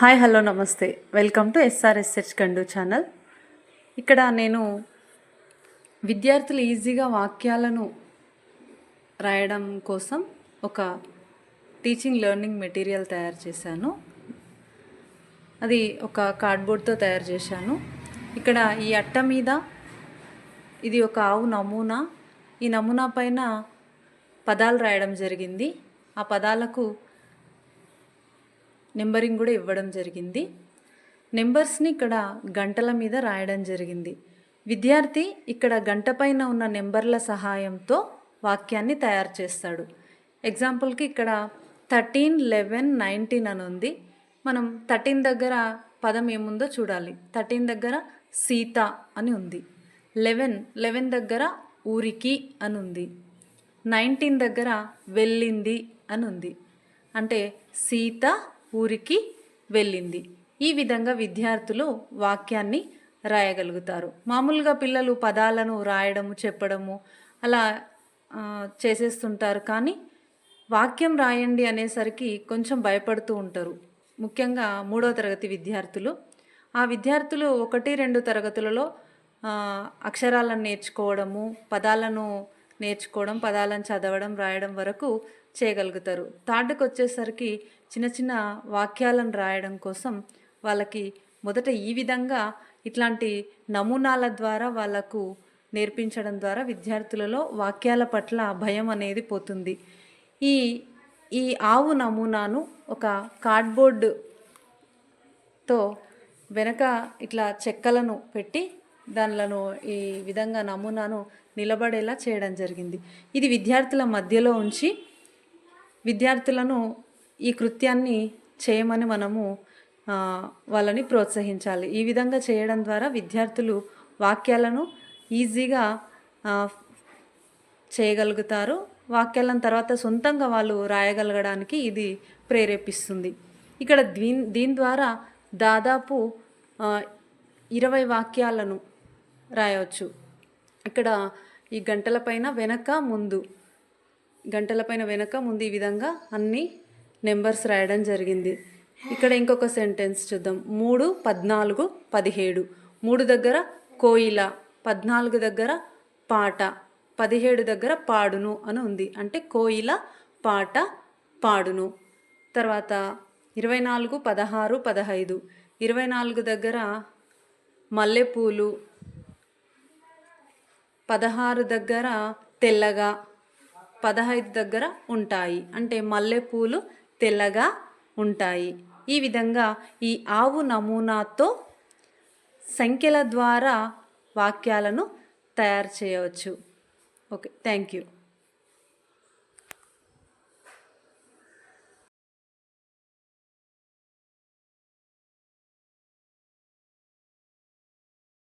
Hi hello నమస్తే. Welcome to SRS search కండు channel. ఇక్కడ నేను విద్యార్థులు ఈజీగా వాక్యాలను రాయడం కోసం ఒక టీచింగ్ లెర్నింగ్ మెటీరియల్ తయారు చేశాను. అది ఒక కార్డ్బోర్డ్తో తయారు చేశాను. ఇక్కడ ఈ అట్ట మీద ఇది ఒక ఆవు నమూనా. ఈ నమూనా పైన పదాలు రాయడం జరిగింది. ఆ పదాలకు నెంబరింగ్ కూడా ఇవ్వడం జరిగింది. నెంబర్స్ని ఇక్కడ గంటల మీద రాయడం జరిగింది. విద్యార్థి ఇక్కడ గంట పైన ఉన్న నెంబర్ల సహాయంతో వాక్యాన్ని తయారు చేస్తాడు. ఎగ్జాంపుల్కి ఇక్కడ థర్టీన్ లెవెన్ నైన్టీన్ అని ఉంది. మనం థర్టీన్ దగ్గర పదం ఏముందో చూడాలి. థర్టీన్ దగ్గర సీత అని ఉంది. లెవెన్ లెవెన్ దగ్గర ఊరికి అని ఉంది. నైన్టీన్ దగ్గర వెళ్ళింది అని ఉంది. అంటే సీత ఊరికి వెళ్ళింది. ఈ విధంగా విద్యార్థులు వాక్యాన్ని రాయగలుగుతారు. మామూలుగా పిల్లలు పదాలను రాయడము చెప్పడము అలా చేసేస్తుంటారు. కానీ వాక్యం రాయండి అనేసరికి కొంచెం భయపడుతూ ఉంటారు. ముఖ్యంగా మూడో తరగతి విద్యార్థులు. ఆ విద్యార్థులు ఒకటి రెండు తరగతులలో అక్షరాలను నేర్చుకోవడము పదాలను నేర్చుకోవడం పదాలను చదవడం రాయడం వరకు చేయగలుగుతారు. థర్డ్కి వచ్చేసరికి చిన్న చిన్న వాక్యాలను రాయడం కోసం వాళ్ళకి మొదట ఈ విధంగా ఇట్లాంటి నమూనాల ద్వారా వాళ్ళకు నేర్పించడం ద్వారా విద్యార్థులలో వాక్యాల పట్ల భయం అనేది పోతుంది. ఈ ఈ ఆవు నమూనాను ఒక కార్డ్బోర్డ్తో వెనక ఇట్లా చెక్కలను పెట్టి దానిలను ఈ విధంగా నమూనాను నిలబడేలా చేయడం జరిగింది. ఇది విద్యార్థుల మధ్యలో ఉంచి విద్యార్థులను ఈ కృత్యాన్ని చేయమని మనము వాళ్ళని ప్రోత్సహించాలి. ఈ విధంగా చేయడం ద్వారా విద్యార్థులు వాక్యాలను ఈజీగా చేయగలుగుతారు. వాక్యాలను తర్వాత సొంతంగా వాళ్ళు రాయగలగడానికి ఇది ప్రేరేపిస్తుంది. ఇక్కడ దీని దీని ద్వారా దాదాపు ఇరవై వాక్యాలను రాయవచ్చు ఇక్కడ ఈ గంటల పైన వెనక ముందు గంటల పైన వెనక ముందు ఈ విధంగా అన్ని నెంబర్స్ రాయడం జరిగింది. ఇక్కడ ఇంకొక సెంటెన్స్ చూద్దాం. మూడు పద్నాలుగు పదిహేడు. మూడు దగ్గర కోయిల పద్నాలుగు దగ్గర పాట పదిహేడు దగ్గర పాడును అని ఉంది. అంటే కోయిల పాట పాడును. తర్వాత ఇరవై నాలుగు పదహారు పదహైదు. ఇరవై నాలుగు దగ్గర మల్లెపూలు పదహారు దగ్గర తెల్లగా పదహైదు దగ్గర ఉంటాయి. అంటే మల్లెపూలు తెల్లగా ఉంటాయి. ఈ విధంగా ఈ ఆవు నమూనాతో సంఖ్యల ద్వారా వాక్యాలను తయారు చేయవచ్చు. Okay thank you.